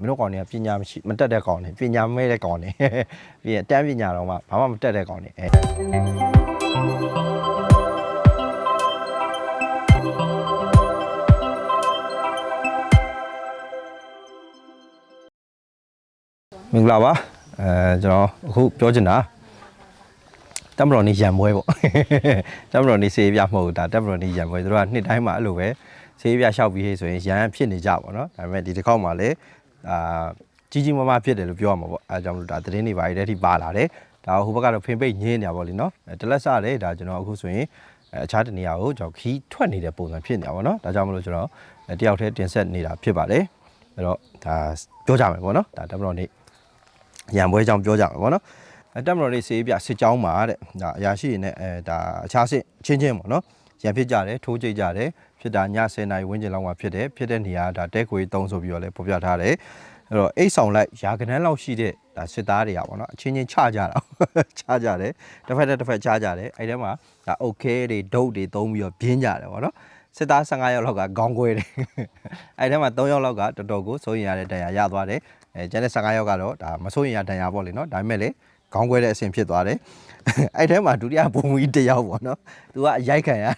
မင်းတို့ကောင်တွေကပညာမရှိမတက်တဲ့ကောင်တွေပညာမဲ့တဲ့ကောင်တွေပြီးရင်တန်းပညာတော့မှဘာမှမတက်တဲ့ကောင်တွေအဲမင်္ဂလာပါအဲကျွန်တော်အခုပြောချင်တာတမတော်နေရံပွဲပေါ့တမတော်နေစေးပြမဟုတ်ဘူးဒါတမတော်နေရံပွဲသူတို့ကနှစ်တိုင်းမှာအဲ့လိုပဲစေးပြလျှောက်ပြီးဟေးဆိုရင်ရံဖြစ်နေကြပါတော့ဒါပေမဲ့ဒီတစ်ခေါက်မှာလည်း အာကြီးကြီးမားမားဖြစ်တယ်လို့ပြောရမှာပေါ့အဲဒါကြောင့်မလို့ဒါသတင်းတွေပါရတဲ့အထိပါလာတယ်ဒါဟိုဘက်ကတော့ဖင်ပိတ်ညင်းနေတာပေါ့လीနော်အဲတလက်စတယ်ဒါကျွန်တော်အခုဆိုရင်အဲအခြားတနေရာကိုကျွန်တော်ခီးထွက်နေတဲ့ပုံစံဖြစ်နေတာပေါ့နော်ဒါကြောင့်မလို့ကျွန်တော်အဲတယောက်တည်းတင်ဆက်နေတာဖြစ်ပါတယ်အဲ့တော့ဒါပြောကြမယ်ပေါ့နော်ဒါတမတော်နေရံပွဲကြောင်းပြောကြမှာပေါ့နော်အဲတက်မတော်လေးစေးပြစစ်ကြောင်းမှာတဲ့ဒါအရာရှိတွေနဲ့အဲဒါအခြားစစ်ချင်းချင်းပေါ့နော် ရံဖြစ်ကြတယ်ထိုးကြိတ်ကြတယ်ဖြစ်တာည10နာရီဝန်းကျင်လောက်မှာဖြစ်တယ်ဖြစ်တဲ့နေရာဒါတဲခွေ3ဆိုပြီးတော့လည်းဖော်ပြထားတယ်အဲ့တော့အိတ်ဆောင်လိုက်ယာကနန်းလောက်ရှိတဲ့ဒါစစ်သားတွေอ่ะဗောနော်အချင်းချင်းချကြတာချကြတယ်တစ်ဖက်တစ်ဖက်ချကြတယ်အဲ့ထဲမှာဒါအုတ်ခဲတွေဒုတ်တွေသုံးပြီးတော့ပြင်းကြတယ်ဗောနော်စစ်သား15ယောက်လောက်ကခေါင်းခွဲတယ်အဲ့ထဲမှာ3ယောက်လောက်ကတော်တော်ကိုစိုးရင်ရတဲ့တရားရသွားတယ်အဲကျန်တဲ့15ယောက်ကတော့ဒါမစိုးရင်ရတရားပေါ့လေနော်ဒါပေမဲ့လေခေါင်းခွဲတဲ့အဆင့်ဖြစ်သွားတယ်အဲ့ထဲမှာဒုတိယဘုံကြီးတစ်ယောက်ပေါ့နော်သူကအရိုက်ခံရတယ်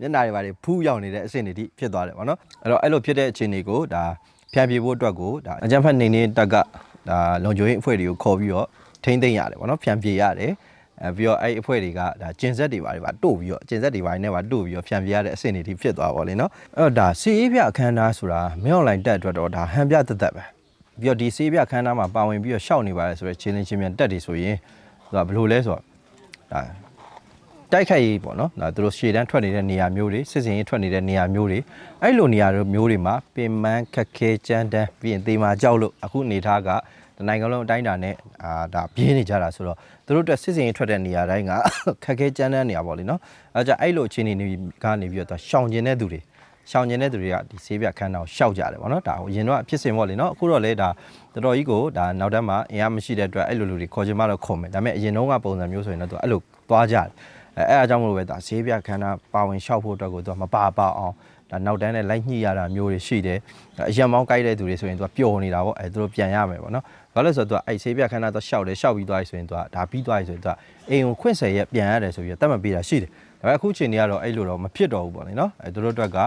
မျက်နှာတွေပါတွေဖူးရောက်နေတဲ့အဆင့်တွေထိဖြစ်သွားတယ်ပေါ့နော်အဲ့တော့အဲ့လိုဖြစ်တဲ့အခြေအနေကိုဒါဖြန့်ပြေဖို့အတွက်ကိုဒါအကြံဖက်နေနေတက်ကဒါလုံခြုံရေးအဖွဲ့တွေကိုခေါ်ပြီးတော့ထိမ့်သိမ့်ရတယ်ပေါ့နော်ဖြန့်ပြေရတယ်အဲပြီးတော့အဲ့ဒီအဖွဲ့တွေကဒါကျင်ဆက်တွေပါတွေပါတို့ပြီးတော့ကျင်ဆက်တွေပါတွေနဲ့ပါတို့ပြီးတော့ဖြန့်ပြေရတဲ့အဆင့်တွေထိဖြစ်သွားပါလေနော်အဲ့တော့ဒါစီအေးပြအခမ်းအနားဆိုတာမင်းအွန်လိုင်းတက်အတွက်တော့ဒါဟန်ပြသက်သက်ပဲ ပြီးတော့ဒီစီအေးပြအခမ်းအနားမှာပါဝင်ပြီးတော့ရှောက်နေပါတယ်ဆိုတော့ချင်းချင်းချင်းမြန်တက်တွေဆိုရင်သူကဘယ်လိုလဲဆိုတော့ဒါတိုက်ခိုက်ရေးပေါ့နော်ဒါသူတို့ရှေ့တန်းထွက်နေတဲ့နေရာမျိုးတွေစစ်စင်ရေးထွက်နေတဲ့နေရာမျိုးတွေအဲ့လိုနေရာမျိုးတွေမှာပင်မခက်ခဲကြမ်းတမ်းပြီးရင်တေမာကြောက်လို့အခုနေသားကတနိုင်ငံလုံးအတိုင်းအတာနဲ့အာဒါပြင်းနေကြတာဆိုတော့သူတို့အတွက်စစ်စင်ရေးထွက်တဲ့နေရာတိုင်းကခက်ခဲကြမ်းတမ်းနေရာပေါ့လေနော်အဲကြင့်အဲ့လိုအခြေအနေတွေကနေပြီးတော့ရှောင်ကျင်တဲ့သူတွေ ရှောင်ကျင်တဲ့သူတွေကဒီဆေးပြခန်းတော်ရှောက်ကြတယ်ပေါ့နော်ဒါဟိုရင်တော့ဖြစ်စဉ်ပေါ့လေနော်အခုတော့လေဒါတော်တော်ကြီးကိုဒါနောက်တန်းမှာအင်အားမရှိတဲ့အတွက်အဲ့လိုလူတွေခေါ်ချင်မှတော့ခေါ်မယ်ဒါပေမဲ့အရင်တုန်းကပုံစံမျိုးဆိုရင်တော့သူအဲ့လိုသွားကြတယ်အဲအဲ့အကြောင်းမလို့ပဲဒါဈေးပြခန္ဓာပါဝင်လျှောက်ဖို့အတွက်ကိုသူကမပါပါအောင်ဒါနောက်တန်းနဲ့လိုက်ညှိရတာမျိုးတွေရှိတယ်အရင်မောင်းကြိုက်တဲ့သူတွေဆိုရင်သူကပျော်နေတာပေါ့အဲသူတို့ပြန်ရမယ်ပေါ့နော်ဘာလို့လဲဆိုတော့သူကအဲ့ဈေးပြခန္ဓာတော့လျှောက်တယ်လျှောက်ပြီးသွားပြီဆိုရင်သူကဒါပြီးသွားပြီဆိုရင်သူကအိမ်ကိုခွင့်ဆယ်ရက်ပြန်ရတယ်ဆိုပြီးတတ်မှတ်ပေးတာရှိတယ်ဒါပေမဲ့အခုချိန်นี้ကတော့အဲ့လိုတော့မဖြစ်တော့ဘူးပေါ့လေနော်အဲသူတို့အတွက်က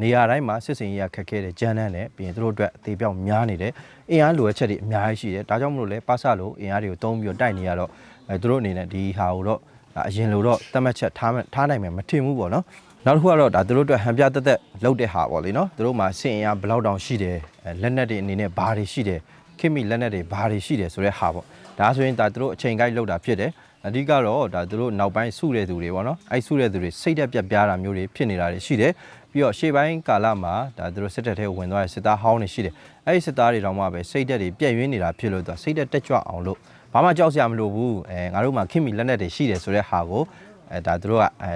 နေရာတိုင်းမှာစစ်စင်ရေးရခက်ခဲတယ်ဂျန်တန်းတယ်ပြီးရင်သူတို့အတွက်အသေးပြောင်းများနေတယ်အင်အားလိုအပ်ချက်တွေအများကြီးရှိတယ်ဒါကြောင့်မလို့လဲပါဆလို့အင်အားတွေကိုတုံးပြီးတော့တိုက်နေရတော့အဲသူတို့အနေနဲ့ဒီဟာကိုတော့ဒါအရင်လိုတော့တတ်မှတ်ချက်ထားမယ်ထားနိုင်မယ်မထင်ဘူးပေါ့နော်နောက်တစ်ခုကတော့ဒါသူတို့အတွက်ဟန်ပြတက်တက်လောက်တဲ့ဟာပေါ့လေနော်သူတို့မှာစင်အင်အားဘယ်လောက်တောင်ရှိတယ်အဲလက်နက်တွေအနေနဲ့ဘာတွေရှိတယ်ခိမိလက်နက်တွေဘာတွေရှိတယ်ဆိုတဲ့ဟာပေါ့ဒါဆိုရင်ဒါသူတို့အချိန်ကိုက်လောက်တာဖြစ်တယ်အဓိကတော့ဒါသူတို့နောက်ပိုင်းစုတဲ့သူတွေပေါ့နော်အဲ့စုတဲ့သူတွေစိတ်တက်ပြက်ပြားတာမျိုးတွေဖြစ်နေတာတွေရှိတယ် ပြီးတော့ရှေ့ပိုင်းကာလမှာဒါသူတို့စစ်တပ်ထဲဝင်သွားတဲ့စစ်သားဟောင်းတွေရှိတယ်အဲ့ဒီစစ်သားတွေတောင်မှပဲစိတ်တက်တွေပြက်ယွင်းနေတာဖြစ်လို့သူကစိတ်တက်တက်ကြွအောင်လို့ဘာမှကြောက်စရာမလိုဘူးအဲငါတို့မှာခင်မီလက်နက်တွေရှိတယ်ဆိုတဲ့ဟာကိုအဲဒါတို့ကအဲ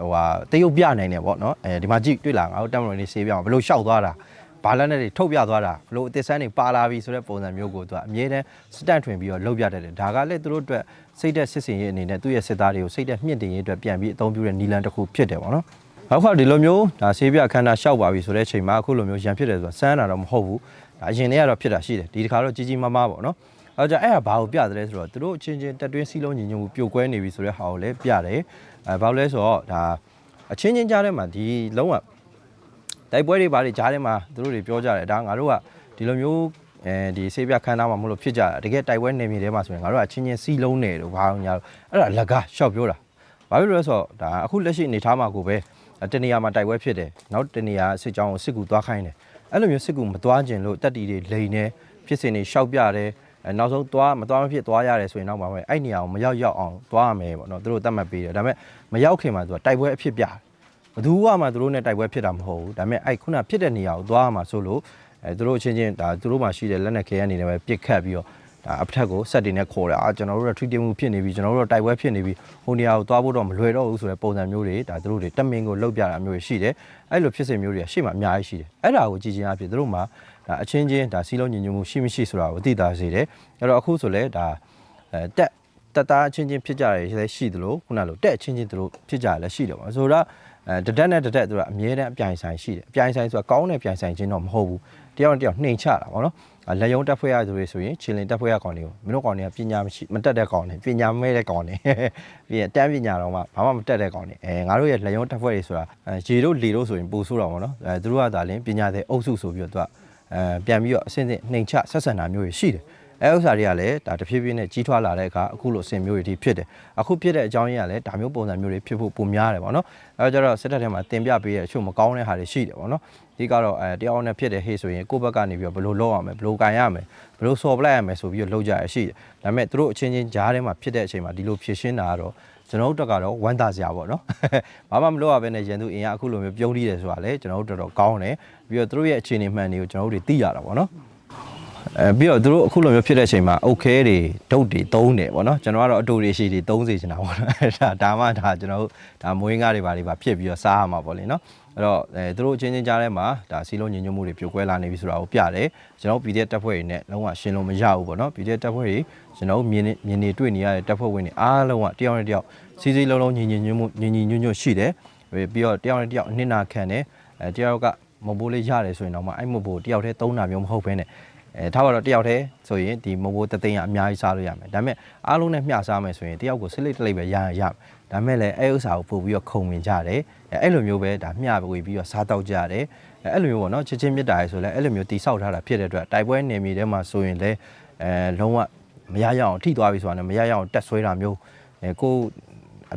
ဟိုဟာတရုတ်ပြနိုင်တယ်ပေါ့နော်အဲဒီမှာကြည့်တွေ့လားငါတို့တက်မလို့နေဆေးပြအောင်ဘယ်လိုရှောက်သွားတာဘာလက်နက်တွေထုတ်ပြသွားတာဘယ်လိုအသစ်ဆန်းတွေပါလာပြီဆိုတဲ့ပုံစံမျိုးကိုသူကအမြဲတမ်းစတန့်ထွင်ပြီးတော့လှုပ်ပြတတ်တယ်ဒါကလည်းသူတို့အတွက်စိတ်သက်စစ်စင်ရေးအနေနဲ့သူ့ရဲ့စစ်သားတွေကိုစိတ်သက်မြင့်တင်ရေးအတွက်ပြန်ပြီးအသုံးပြုတဲ့နီလန်တစ်ခုဖြစ်တယ်ပေါ့နော် နောက်ခါဒီလိုမျိုးဒါဆေးပြအခမ်းအနားရှောက်ပါပြီဆိုတဲ့အချိန်မှာအခုလိုမျိုးရန်ဖြစ်တယ်ဆိုတာစမ်းတာတော့မဟုတ်ဘူးဒါအရင်တည်းကတော့ဖြစ်တာရှိတယ်ဒီတစ်ခါတော့ကြီးကြီးမားမားပေါ့နော်အဲကြအဲ့ဒါဘာကိုပြတယ်လဲဆိုတော့သူတို့အချင်းချင်းတက်တွင်းစီးလုံးညီညွတ်မှုပြိုကွဲနေပြီဆိုတဲ့ဟာကိုလည်းပြတယ်အဲဘာလို့လဲဆိုတော့ဒါအချင်းချင်းကြားထဲမှာဒီလုံးဝတိုက်ပွဲတွေဘာတွေကြားထဲမှာသူတို့တွေပြောကြတယ်ဒါငါတို့ကဒီလိုမျိုးအဲဒီဆေးပြခန်းသားမှာမလို့ဖြစ်ကြတာတကယ်တိုက်ပွဲနေမြေထဲမှာဆိုရင်ငါတို့ကအချင်းချင်းစီးလုံးနေတယ်ဘာလို့ညာအဲ့ဒါလက်ကားရှောက်ပြောတာဘာဖြစ်လို့လဲဆိုတော့ဒါအခုလက်ရှိအနေထားမှာကိုပဲ တနေရာမှာတိုက်ပွဲဖြစ်တယ်နောက်တနေရာစစ်ကြောင်းကိုစစ်ကူသွားခိုင်းတယ်အဲ့လိုမျိုးစစ်ကူမသွားခြင်းလို့တက်တီတွေလိန်နေဖြစ်စဉ်တွေရှောက်ပြတယ်အဲနောက်ဆုံးသွားမသွားမဖြစ်သွားရတယ်ဆိုရင်တော့မှပဲအဲ့နေရာကိုမရောက်ရောက်အောင်သွားရမယ်ပေါ့နော်သူတို့တတ်မှတ်ပေးတယ်ဒါပေမဲ့မရောက်ခင်မှာသူကတိုက်ပွဲအဖြစ်ပြတယ်ဘယ်သူမှသူတို့နဲ့တိုက်ပွဲဖြစ်တာမဟုတ်ဘူးဒါပေမဲ့အဲ့ခုနဖြစ်တဲ့နေရာကိုသွားရမှာဆိုလို့အဲသူတို့အချင်းချင်းဒါသူတို့မှရှိတဲ့လက်နက်ခဲအနေနဲ့ပဲပြစ်ခတ်ပြီးတော့ ဒါအဖက်ကိုဆက်တင်နဲ့ခေါ်တယ်အာကျွန်တော်တို့က treat မှုဖြစ်နေပြီကျွန်တော်တို့ကတိုက်ပွဲဖြစ်နေပြီဟိုနေရာကိုသွားဖို့တော့မလွယ်တော့ဘူးဆိုတဲ့ပုံစံမျိုးတွေဒါသူတို့တွေတက်မင်ကိုလောက်ပြတာမျိုးတွေရှိတယ်အဲ့လိုဖြစ်စဉ်မျိုးတွေကရှေ့မှာအများကြီးရှိတယ်အဲ့ဒါကိုကြည်ချင်းအဖြစ်သူတို့မှဒါအချင်းချင်းဒါစီးလုံးညီညွတ်မှုရှိမရှိဆိုတာကိုသိတာစေတယ်အဲ့တော့အခုဆိုလဲဒါအဲတက်တက်သားအချင်းချင်းဖြစ်ကြတယ်လည်းရှိသလိုခုနလိုတက်အချင်းချင်းတို့ဖြစ်ကြတယ်လည်းရှိတယ်ပေါ့ဆိုတော့အဲတတက်နဲ့တတက်သူကအမြဲတမ်းအပြိုင်ဆိုင်ရှိတယ်အပြိုင်ဆိုင်ဆိုတာကောင်းတဲ့ပြိုင်ဆိုင်ခြင်းတော့မဟုတ်ဘူးတယောက်နဲ့တယောက်နှိမ်ချတာပေါ့နော်အဲ လက်ယုံတက်ဖွဲ့ရသူတွေဆိုရင်ခြေလင်တက်ဖွဲ့ရကောင်တွေကိုမင်းတို့ကောင်တွေကပညာမရှိမတက်တဲ့ကောင်တွေပညာမဲ့တဲ့ကောင်တွေပြီးရင်တန်းပညာတော့မှဘာမှမတက်တဲ့ကောင်တွေအဲငါတို့ရဲ့လက်ယုံတက်ဖွဲ့တွေဆိုတာအဲခြေတို့လေတို့ဆိုရင်ပို့ဆိုးတော့ပေါ့နော်အဲသူတို့ကသာလင်ပညာတဲ့အုပ်စုဆိုပြီးတော့သူကအဲပြန်ပြီးတော့အစင်းစင်းနှိမ်ချဆက်ဆံတာမျိုးတွေရှိတယ်အဲဥစ္စာတွေကလည်းဒါတဖြည်းဖြည်းနဲ့ကြီးထွားလာတဲ့အခါအခုလိုအဆင်မျိုးတွေဒီဖြစ်တယ်အခုဖြစ်တဲ့အကြောင်းရင်းကလည်းဒါမျိုးပုံစံမျိုးတွေဖြစ်ဖို့ပုံများတယ်ပေါ့နော်အဲကြတော့စစ်တပ်ထဲမှာတင်ပြပေးရအချို့မကောင်းတဲ့ဟာတွေရှိတယ်ပေါ့နော် ဒီကတော့အဲတယောက်နဲ့ဖြစ်တဲ့ဟေ့ဆိုရင်ကိုယ့်ဘက်ကနေပြီးတော့ဘယ်လိုလုပ်ရမလဲဘယ်လိုကန်ရမလဲဘယ်လိုဆော်ပလိုက်ရမလဲဆိုပြီးတော့လုပ်ကြရရှိတယ်ဒါပေမဲ့သူတို့အချင်းချင်းကြားထဲမှာဖြစ်တဲ့အချိန်မှာဒီလိုဖြစ်ရှင်းတာကတော့ကျွန်တော်တို့တက်ကတော့ဝမ်းသာစရာပေါ့နော်ဘာမှမလုပ်ရဘဲနဲ့ရန်သူအင်အားအခုလိုမျိုးပြုံးတီးတယ်ဆိုတာလေကျွန်တော်တို့တော်တော်ကောင်းတယ်ပြီးတော့သူတို့ရဲ့အခြေအနေမှန်တွေကိုကျွန်တော်တို့တွေသိရတာပေါ့နော်အဲပြီးတော့သူတို့အခုလိုမျိုးဖြစ်တဲ့အချိန်မှာအုတ်ခဲတွေဒုတ်တွေသုံးတယ်ပေါ့နော်ကျွန်တော်ကတော့အတူတွေရှိတွေသုံးစေချင်တာပေါ့နော်အဲဒါဒါမှဒါကျွန်တော်တို့ဒါမွေးငါးတွေပါတွေပါဖြစ်ပြီးတော့စားရမှာပေါ့လေနော် အဲ့တော့အဲသူတို့အချင်းချင်းကြားထဲမှာဒါစီလုံးညင်ညွတ်မှုတွေပြိုကွဲလာနေပြီဆိုတာကိုပြတယ်ကျွန်တော် PDF တပ်ဖွဲ့တွေနဲ့လုံးဝရှင်းလို့မရဘူးပေါ့နော် PDF တပ်ဖွဲ့တွေကျွန်တော်မြင်နေမြင်နေတွေ့နေရတဲ့တပ်ဖွဲ့ဝင်တွေအားလုံးကတယောက်နဲ့တယောက်စီစီလုံးလုံးညင်ညင်ညွတ်မှုညင်ညင်ညွတ်ညွတ်ရှိတယ်ပြီးတော့တယောက်နဲ့တယောက်အနှစ်နာခံတယ်အဲတယောက်ကမဘိုးလေးရတယ်ဆိုရင်တော့မှအဲ့မဘိုးတယောက်တည်းသုံးတာမျိုးမဟုတ်ဘဲနဲ့အဲထားပါတော့တယောက်တည်းဆိုရင်ဒီမဘိုးတသိန်းကအများကြီးစားလို့ရမယ်ဒါပေမဲ့အားလုံးနဲ့မျှစားမယ်ဆိုရင်တယောက်ကိုဆစ်လိတ်တလိတ်ပဲရရရမယ် ဒါပေမဲ့လည်းအဲဥစ္စာကိုပို့ပြီးတော့ခုံဝင်ကြတယ်အဲအဲ့လိုမျိုးပဲဒါမျှဝေပြီးတော့စားတော့ကြတယ်အဲအဲ့လိုမျိုးပေါ့နော်ချစ်ချင်းမြတ်တာရယ်ဆိုလည်းအဲ့လိုမျိုးတိဆောက်ထားတာဖြစ်တဲ့အတွက်တိုက်ပွဲနေမြေထဲမှာဆိုရင်လည်းအဲလုံးဝမရရအောင်ထိသွားပြီဆိုတာနဲ့မရရအောင်တက်ဆွဲတာမျိုးအဲကို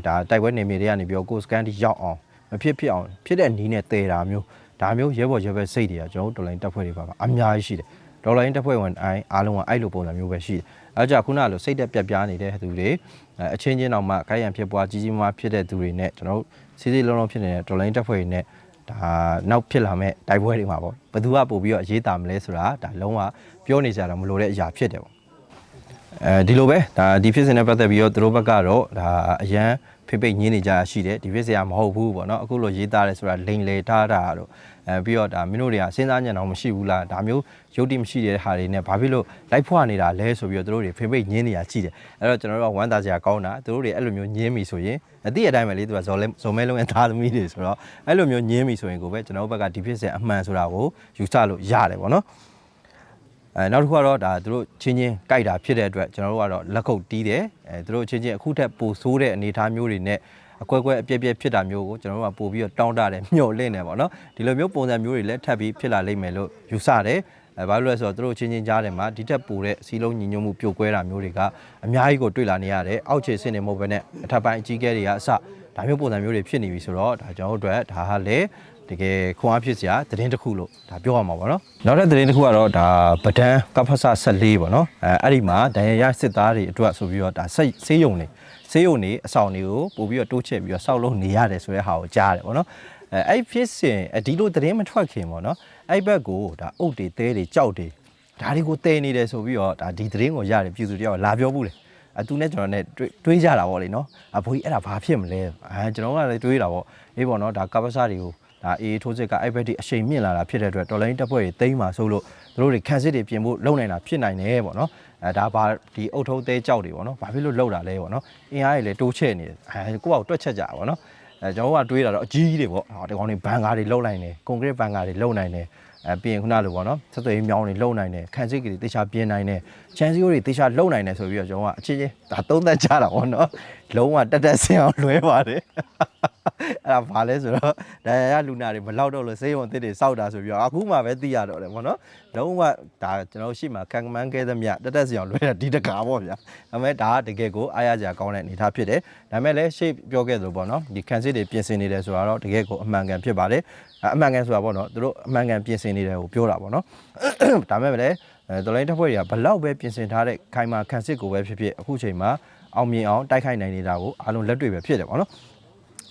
ဒါတိုက်ပွဲနေမြေတွေကနေပြီးတော့ကိုစကန်တီရောက်အောင်မဖြစ်ဖြစ်အောင်ဖြစ်တဲ့နီးနဲ့တည်တာမျိုးဒါမျိုးရဲဘော်ရဲဘက်စိတ်တွေကကျွန်တော်တို့တော်လိုင်းတက်ဖွဲ့တွေပါပါအများကြီးရှိတယ်ဒေါ်လာရင်းတစ်ဖွဲ့ဝင်အိုင်းအားလုံးကအဲ့လိုပုံစံမျိုးပဲရှိတယ်။အဲကြောင့်ခုနကလိုစိတ်တက်ပြက်ပြားနေတဲ့သူတွေ အဲအချင်းချင်းတော့မှခိုင်းရန်ဖြစ်ပွားကြီးကြီးမားမားဖြစ်တဲ့သူတွေနဲ့ကျွန်တော်တို့စီးစီးလုံးလုံးဖြစ်နေတဲ့ဒေါ်လာရင်းတစ်ဖွဲ့တွေနဲ့ဒါနောက်ဖြစ်လာမဲ့တိုက်ပွဲတွေမှာပေါ့ဘယ်သူကပို့ပြီးတော့အရေးတာမလဲဆိုတာဒါလုံးဝပြောနေကြတာမလို့တဲ့အရာဖြစ်တယ်ပေါ့အဲဒီလိုပဲဒါဒီဖြစ်စဉ်နဲ့ပတ်သက်ပြီးတော့သူတို့ဘက်ကတော့ဒါအရန်ဖိပိတ်ညင်းနေကြတာရှိတယ်ဒီဖြစ်စရာမဟုတ်ဘူးပေါ့နော်အခုလိုရေးသားတယ်ဆိုတာလိန်လေထားတာတော့ အဲပြီးတော့ဒါမင်းတို့တွေကစဉ်းစားညံတော့မရှိဘူးလားဒါမျိုးရုပ်တိမရှိတဲ့ဟာတွေနဲ့ဘာဖြစ်လို့လိုက်ဖွာနေတာလဲဆိုပြီးတော့သူတို့တွေဖိပိတ်ညင်းနေတာရှိတယ်အဲ့တော့ကျွန်တော်တို့ကဝမ်းသာစရာကောင်းတာသူတို့တွေအဲ့လိုမျိုးညင်းပြီဆိုရင်အတိအတိုင်းပဲလေသူကဇော်လဲဇော်မဲလုံးရဲ့သားသမီးတွေဆိုတော့အဲ့လိုမျိုးညင်းပြီဆိုရင်ကိုပဲကျွန်တော်တို့ဘက်ကဒီဖြစ်စဉ်အမှန်ဆိုတာကိုယူဆလို့ရတယ်ပေါ့နော်အဲနောက်တစ်ခုကတော့ဒါသူတို့ချင်းချင်းကြိုက်တာဖြစ်တဲ့အတွက်ကျွန်တော်တို့ကတော့လက်ခုပ်တီးတယ်အဲသူတို့ချင်းချင်းအခုထက်ပိုဆိုးတဲ့အနေအထားမျိုးတွေနဲ့ အကွက်ကွက်အပြက်ပြက်ဖြစ်တာမျိုးကိုကျွန်တော်တို့ကပို့ပြီးတော့တောင်းတတယ်မျှော်လင့်တယ်ပေါ့နော်ဒီလိုမျိုးပုံစံမျိုးတွေလည်းထပ်ပြီးဖြစ်လာလိမ့်မယ်လို့ယူဆတယ်အဲဘာလို့လဲဆိုတော့သူတို့ချင်းချင်းကြားထဲမှာဒီထက်ပိုတဲ့စီလုံးညီညွတ်မှုပြိုကွဲတာမျိုးတွေကအများကြီးကိုတွေ့လာနေရတယ်အောက်ခြေစင်းနေမဟုတ်ဘဲနဲ့အထက်ပိုင်းအကြီးအကဲတွေကအစဒါမျိုးပုံစံမျိုးတွေဖြစ်နေပြီဆိုတော့ဒါကျွန်တော်တို့အတွက်ဒါဟာလည်းတကယ်ခွန်အားဖြစ်စရာသတင်းတစ်ခုလို့ဒါပြောရမှာပေါ့နော်နောက်တဲ့သတင်းတစ်ခုကတော့ဒါပဒန်းကဖဆ14ပေါ့နော်အဲအဲ့ဒီမှာဒဏ်ရာရစစ်သားတွေအတွက်ဆိုပြီးတော့ဒါစိတ်ဆေးရုံနေ ဆေးရုံနေအဆောင်တွေကိုပို့ပြီးတော့တိုးချဲ့ပြီးတော့စောက်လုံးနေရတယ်ဆိုတဲ့ဟာကိုကြားတယ်ပေါ့နော်အဲအဲ့ဖြစ်စဉ်ဒီလိုသတင်းမထွက်ခင်ပေါ့နော်အဲ့ဘက်ကိုဒါအုတ်တွေတဲတွေကြောက်တွေဒါတွေကိုတဲနေတယ်ဆိုပြီးတော့ဒါဒီသတင်းကိုရတယ်ပြည်သူတယောက်လာပြောဘူးလေအတူနဲ့ကျွန်တော်နဲ့တွေးတွေးကြတာပေါ့လေနော်အဖိုးကြီးအဲ့ဒါဘာဖြစ်မလဲအဲကျွန်တော်ကလည်းတွေးတာပေါ့အေးပေါ့နော်ဒါကပ္ပစတွေကိုဒါအေးထိုးစစ်ကအဲ့ဘက်ဒီအရှိန်မြင့်လာတာဖြစ်တဲ့အတွက်တော်လိုင်းတက်ဖွဲ့တွေတိမ့်မှာဆိုလို့တို့တွေခန်းစစ်တွေပြင်ဖို့လုံနိုင်တာဖြစ်နိုင်တယ်ပေါ့နော် အဲဒါဘာဒီအုတ်ထုံးသေးကြောက်တွေပေါ့နော်ဘာဖြစ်လို့လှုပ်တာလဲပေါ့နော်အင်အားတွေလည်းတိုးချဲ့နေတယ်အဲကိုယ့်အောက်တွက်ချက်ကြပါပေါ့နော်အဲကျွန်တော်ကတွေးတာတော့အကြီးကြီးတွေပေါ့ဟောဒီကောင်တွေဘန်ကားတွေလှုပ်နိုင်တယ်ကွန်ကရစ်ဘန်ကားတွေလှုပ်နိုင်တယ်အဲပြီးရင်ခုနလိုပေါ့နော်ဆက်သွယ်ရေးမြောင်းတွေလှုပ်နိုင်တယ်ခန်းစစ်တွေတေချာပြင်းနိုင်တယ်ချန်စီယိုတွေတေချာလှုပ်နိုင်တယ်ဆိုပြီးတော့ကျွန်တော်ကအချင်းချင်းဒါသုံးသက်ကြတာပေါ့နော်လုံးဝတက်တက်ဆင်းအောင်လွဲပါတယ် အဲ့ဒါဘာလဲဆိုတော့ဒါရရလူနာတွေမလောက်တော့လို့စေးရုံအစ်စ်တွေစောက်တာဆိုပြီးတော့အခုမှပဲသိရတော့တယ်ပေါ့နော်လုံးဝဒါကျွန်တော်ရှိမှခံကမန်းကဲသမျှတက်တက်ဆင်းအောင်လွဲတာဒီတကာပေါ့ဗျာဒါပေမဲ့ဒါကတကယ်ကိုအားရစရာကောင်းတဲ့အနေအထားဖြစ်တယ်ဒါပေမဲ့လည်းရှေ့ပြောခဲ့သလိုပေါ့နော်ဒီခန်းစစ်တွေပြင်ဆင်နေတယ်ဆိုတာတော့တကယ်ကိုအမှန်ကန်ဖြစ်ပါတယ်အမှန်ကန်ဆိုတာပေါ့နော်သူတို့အမှန်ကန်ပြင်ဆင်နေတယ်ကိုပြောတာပေါ့နော်ဒါပေမဲ့လည်းအဲတော်လိုင်းတပ်ဖွဲ့တွေကဘလောက်ပဲပြင်ဆင်ထားတဲ့ခိုင်မာခန်းစစ်ကိုပဲဖြစ်ဖြစ်အခုချိန်မှာအောင်မြင်အောင်တိုက်ခိုက်နိုင်နေတာကိုအားလုံးလက်တွေ့ပဲဖြစ်တယ်ပေါ့နော်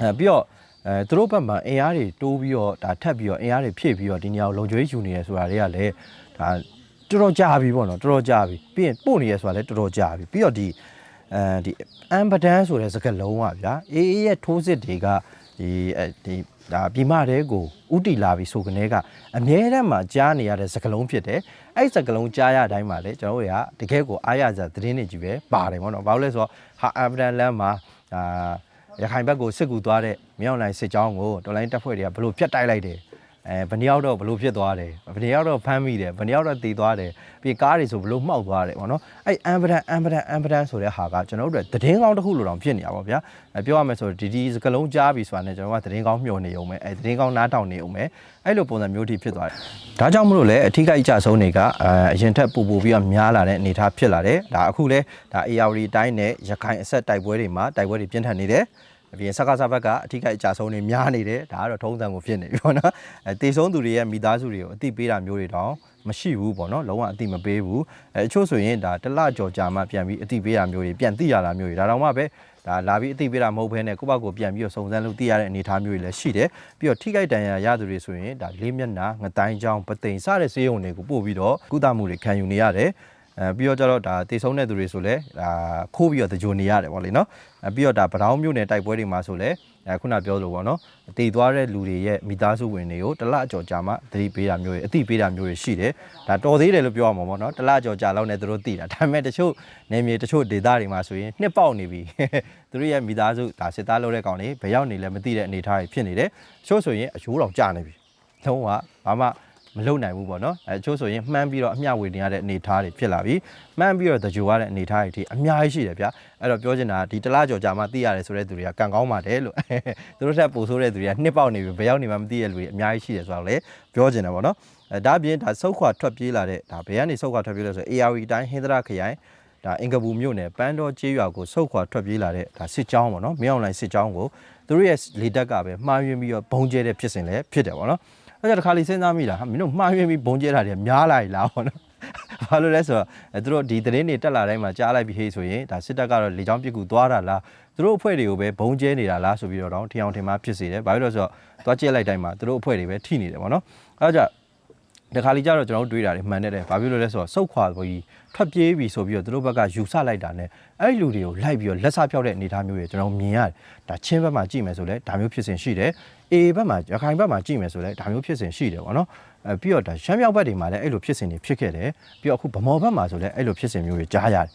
အဲပြီးတော့အဲသူတို့ဘက်မှာအင်အားတွေတိုးပြီးတော့ဒါထပ်ပြီးတော့အင်အားတွေဖြည့်ပြီးတော့ဒီနေရာကိုလုံခြုံရေးယူနေရဆိုတာတွေကလည်းဒါတော်တော်ကြာပြီပေါ့နော်တော်တော်ကြာပြီပြီးရင်ပို့နေရဆိုတာလည်းတော်တော်ကြာပြီပြီးတော့ဒီအဲဒီအမ်ပဒန်ဆိုတဲ့စကားလုံးကဗျာအေးအေးရဲ့ထိုးစစ်တွေကဒီအဲဒီဒါပြည်မတဲကိုဥတီလာပြီဆိုကနေကအမြဲတမ်းမှကြားနေရတဲ့စကားလုံးဖြစ်တယ်အဲ့စကားလုံးကြားရတိုင်းမှာလေကျွန်တော်တို့ကတကယ်ကိုအားရစရာသတင်းတွေကြီးပဲပါတယ်ပေါ့နော်ဘာလို့လဲဆိုတော့ဟာအမ်ပဒန်လမ်းမှာဒါ ရခိုင်ဘက်ကိုစစ်ကူသွားတဲ့မြောက်နိုင်စစ်ကြောင်းကိုတော်လိုင်းတပ်ဖွဲ့တွေကဘလို့ဖျက်တိုက်လိုက်တယ် အဲဘယ်နှစ်ယောက်တော့ဘလို့ဖြစ်သွားတယ်ဘယ်နှစ်ယောက်တော့ဖမ်းမိတယ်ဘယ်နှစ်ယောက်တော့တည်သွားတယ်ပြီးကားတွေဆိုဘလို့မှောက်သွားတယ်ပေါ့နော်အဲ့အမ်ဘဒန်အမ်ဘဒန်အမ်ဘဒန်ဆိုတဲ့ဟာကကျွန်တော်တို့အတွက်သတင်းကောင်းတစ်ခုလိုတောင်ဖြစ်နေတာပေါ့ဗျာအဲပြောရမယ်ဆိုဒီဒီစကလုံးကြားပြီဆိုတာနဲ့ကျွန်တော်ကသတင်းကောင်းမျှော်နေအောင်ပဲအဲသတင်းကောင်းနားထောင်နေအောင်ပဲအဲ့လိုပုံစံမျိုးထိဖြစ်သွားတယ်ဒါကြောင့်မလို့လဲအထီးကိကြဆုံးတွေကအဲအရင်ထက်ပူပူပြီးတော့များလာတဲ့အနေအထားဖြစ်လာတယ်ဒါအခုလဲဒါ AR တိုင်းနဲ့ရခိုင်အဆက်တိုက်ပွဲတွေမှာတိုက်ပွဲတွေပြင်းထန်နေတယ် အပြင်စကားစဘက်ကအထီးကအကြဆုံးတွေများနေတယ်ဒါကတော့ထုံးစံကိုဖြစ်နေပြီပေါ့နော်အဲတေဆုံးသူတွေရဲ့မိသားစုတွေကိုအတိပေးတာမျိုးတွေတောင်မရှိဘူးပေါ့နော်လုံးဝအတိမပေးဘူးအဲအချို့ဆိုရင်ဒါတစ်လကြော်ကြာမှပြန်ပြီးအတိပေးတာမျိုးတွေပြန်သိရတာမျိုးတွေဒါတော့မှပဲဒါလာပြီးအတိပေးတာမဟုတ်ဘဲနဲ့ကိုယ့်ဘက်ကိုပြန်ပြီးတော့စုံစမ်းလို့သိရတဲ့အနေအထားမျိုးတွေလည်းရှိတယ်ပြီးတော့ထိခိုက်ဒဏ်ရာရသူတွေဆိုရင်ဒါလေးမျက်နှာငတိုင်းချောင်းပသိမ်စတဲ့ဆေးရုံတွေကိုပို့ပြီးတော့ကုသမှုတွေခံယူနေရတယ် အဲပြီးတော့ကျတော့ဒါတေဆုံးတဲ့သူတွေဆိုလဲဒါခိုးပြီးတော့တကြိုနေရတယ်ပေါ့လေနော်အဲပြီးတော့ဒါဗတောင်းမြို့နယ်တိုက်ပွဲတွေမှာဆိုလဲအဲခုနပြောလို့ပေါ့နော်တည်သွားတဲ့လူတွေရဲ့မိသားစုဝင်တွေကိုတစ်လအကျော်ကြာမှသတိပေးတာမျိုးတွေအသိပေးတာမျိုးတွေရှိတယ်ဒါတော်သေးတယ်လို့ပြောရမှာပေါ့နော်တစ်လအကျော်ကြာလောက်နဲ့သူတို့သိတာဒါပေမဲ့တချို့နေမြေတချို့ဒေသတွေမှာဆိုရင်နှစ်ပေါက်နေပြီသူတို့ရဲ့မိသားစုဒါစစ်သားလုပ်တဲ့ကောင်တွေဘယ်ရောက်နေလဲမသိတဲ့အနေအထားတွေဖြစ်နေတယ်တချို့ဆိုရင်အချိုးတော်ကြာနေပြီလုံးဝဘာမှ မလုံနိုင်ဘူးပေါ့နော်အဲချို့ဆိုရင်မှန်းပြီးတော့အမျှဝေနေရတဲ့အနေအထားတွေဖြစ်လာပြီမှန်းပြီးတော့တကြိုရတဲ့အနေအထားတွေအထိအများကြီးရှိတယ်ဗျာအဲ့တော့ပြောချင်တာကဒီတစ်လားကြော်ကြာမှသိရတယ်ဆိုတဲ့သူတွေကကံကောင်းပါတယ်လို့သူတို့ထက်ပိုဆိုးတဲ့သူတွေကနှစ်ပေါက်နေပြီဘယ်ရောက်နေမှမသိတဲ့လူတွေအများကြီးရှိတယ်ဆိုတော့လေပြောချင်တယ်ပေါ့နော်အဲဒါအပြင်ဒါဆုတ်ခွာထွက်ပြေးလာတဲ့ဒါဘယ်ကနေဆုတ်ခွာထွက်ပြေးလဲဆိုတော့ ARV တိုင်းဟင်္ဒရာခရိုင်ဒါအင်္ဂပူမြို့နယ်ပန်းတော်ကျေးရွာကိုဆုတ်ခွာထွက်ပြေးလာတဲ့ဒါစစ်ကြောင်းပေါ့နော်မြောက်လိုင်းစစ်ကြောင်းကိုသူတို့ရဲ့လေတက်ကပဲမှားယွင်းပြီးတော့ဘုံကျဲတဲ့ဖြစ်စဉ်လည်းဖြစ်တယ်ပေါ့နော် အဲ့ဒါတခါလေးစဉ်းစားမိတာဟာမင်းတို့မှားယွင်းပြီးဘုံကျဲတာတွေများလာပြီလားပေါ့နော်ဘာလို့လဲဆိုတော့အဲသူတို့ဒီသတင်းတွေတက်လာတိုင်းမှာကြားလိုက်ပြီးဟေးဆိုရင်ဒါစစ်တပ်ကတော့လေကြောင်းပစ်ကူသွားတာလားသူတို့အဖွဲ့တွေကိုပဲဘုံကျဲနေတာလားဆိုပြီးတော့ထင်အောင်ထင်မှာဖြစ်စေတယ်ဘာလို့လဲဆိုတော့သွားကျဲလိုက်တိုင်းမှာသူတို့အဖွဲ့တွေပဲထိနေတယ်ပေါ့နော်အဲဒါကြောင့် တခါလေကျတော့ကျွန်တော်တို့တွေးတာတွေမှန်တယ်တယ်ဘာဖြစ်လို့လဲဆိုတော့စုတ်ခွာပြီးထွက်ပြေးပြီဆိုပြီးတော့သူတို့ဘက်ကယူဆလိုက်တာနဲ့အဲ့ဒီလူတွေကိုလိုက်ပြီးတော့လက်ဆဖြောက်တဲ့အနေအထားမျိုးတွေကျွန်တော်မြင်ရတယ်ဒါချင်းဘက်မှာကြည့်မယ်ဆိုလဲဒါမျိုးဖြစ်စဉ်ရှိတယ်အေဘက်မှာရခိုင်ဘက်မှာကြည့်မယ်ဆိုလဲဒါမျိုးဖြစ်စဉ်ရှိတယ်ပေါ့နော်အဲပြီးတော့ဒါရှမ်းမြောက်ဘက်တွေမှာလည်းအဲ့လိုဖြစ်စဉ်တွေဖြစ်ခဲ့တယ်ပြီးတော့အခုဗမော်ဘက်မှာဆိုလဲအဲ့လိုဖြစ်စဉ်မျိုးတွေကြားရတယ်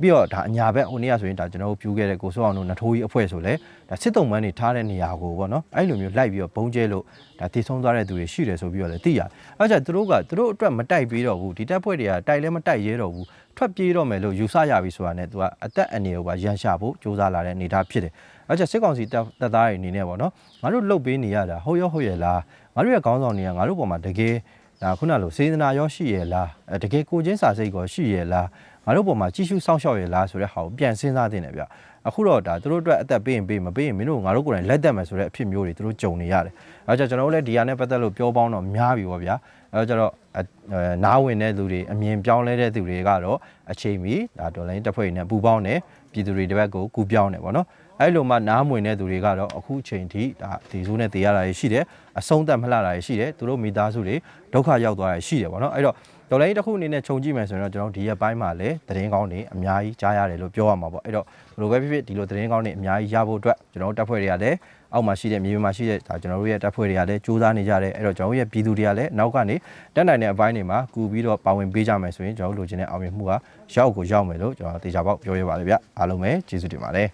ပြီးတော့ဒါအညာဘက်ဟိုနေ့ကဆိုရင်ဒါကျွန်တော်တို့ပြူခဲ့တဲ့ကိုစိုးအောင်တို့နထိုးကြီးအဖွဲ့ဆိုလဲဒါစစ်တုံးမန်းတွေထားတဲ့နေရာကိုပေါ့နော်အဲ့လိုမျိုးလိုက်ပြီးတော့ဘုံကျဲလို့ဒါတည်ဆုံးသွားတဲ့သူတွေရှိတယ်ဆိုပြီးတော့လည်းသိရတယ်အဲ့ကြသူတို့ကသူတို့အတွက်မတိုက်ပြီးတော့ဘူးဒီတပ်ဖွဲ့တွေကတိုက်လည်းမတိုက်ရဲတော့ဘူးထွက်ပြေးတော့မယ်လို့ယူဆရပြီဆိုတာနဲ့သူကအသက်အန္တရာယ်ကိုပါရန်ရှာဖို့စ조사လာတဲ့အနေအထားဖြစ်တယ်အဲ့ကြစစ်ကောင်စီတပ်တပ်သားတွေအနေနဲ့ပေါ့နော်ငါတို့လှုပ်ပေးနေရတာဟုတ်ရောဟုတ်ရဲ့လားငါတို့ရဲ့ခေါင်းဆောင်တွေကငါတို့ပေါ်မှာတကယ်ဒါခုနလိုစေတနာရောရှိရဲ့လားအဲတကယ်ကိုချင်းစာစိတ်ကိုရှိရဲ့လား ငါတို့ပေါ်မှာကြီးစုစောင့်ရှောက်ရဲ့လားဆိုတဲ့ဟာကိုပြန်စဉ်းစားတင်တယ်ဗျအခုတော့ဒါသူတို့အတွက်အသက်ပေးရင်ပေးမပေးရင်မင်းတို့ငါတို့ကိုယ်တိုင်လက်သက်မယ်ဆိုတဲ့အဖြစ်မျိုးတွေသူတို့ကြုံနေရတယ်အဲကြောင့်ကျွန်တော်တို့လည်းဒီဟာနဲ့ပတ်သက်လို့ပြောပေါင်းတော့များပြီပေါ့ဗျာအဲတော့ကျတော့အဲနားဝင်တဲ့လူတွေအမြင်ပြောင်းလဲတဲ့သူတွေကတော့အချိန်မီဒါဒေါ်လာရင်းတပ်ဖွဲ့တွေနဲ့ပူးပေါင်းတယ်ပြည်သူတွေတစ်ဘက်ကိုကူပြောင်းတယ်ပေါ့နော်အဲ့လိုမှနားမဝင်တဲ့သူတွေကတော့အခုချိန်ထိဒါဒီဇိုးနဲ့တည်ရတာရှိတယ်အဆုံးသက်မလှတာရှိတယ်သူတို့မိသားစုတွေဒုက္ခရောက်သွားတာရှိတယ်ပေါ့နော်အဲ့တော့ ဒေါ်လာကြီးတစ်ခုအနေနဲ့ခြုံကြည့်မယ်ဆိုရင်တော့ကျွန်တော်ဒီရက်ပိုင်းမှာလည်းသတင်းကောင်းတွေအများကြီးကြားရတယ်လို့ပြောရမှာပေါ့အဲ့တော့ဘယ်လိုပဲဖြစ်ဖြစ်ဒီလိုသတင်းကောင်းတွေအများကြီးရဖို့အတွက်ကျွန်တော်တို့တပ်ဖွဲ့တွေကလည်းအောက်မှာရှိတဲ့မြေပြင်မှာရှိတဲ့ဒါကျွန်တော်တို့ရဲ့တပ်ဖွဲ့တွေကလည်းစူးစမ်းနေကြတယ်အဲ့တော့ကျွန်တော်တို့ရဲ့ပြည်သူတွေကလည်းနောက်ကနေတက်နိုင်တဲ့အပိုင်းတွေမှာကူပြီးတော့ပါဝင်ပေးကြမယ်ဆိုရင်ကျွန်တော်တို့လိုချင်တဲ့အောင်မြင်မှုကရောက်ကိုရောက်မယ်လို့ကျွန်တော်တေချာပေါက်ပြောရပါလိမ့်ဗျအားလုံးပဲကျေးဇူးတင်ပါတယ်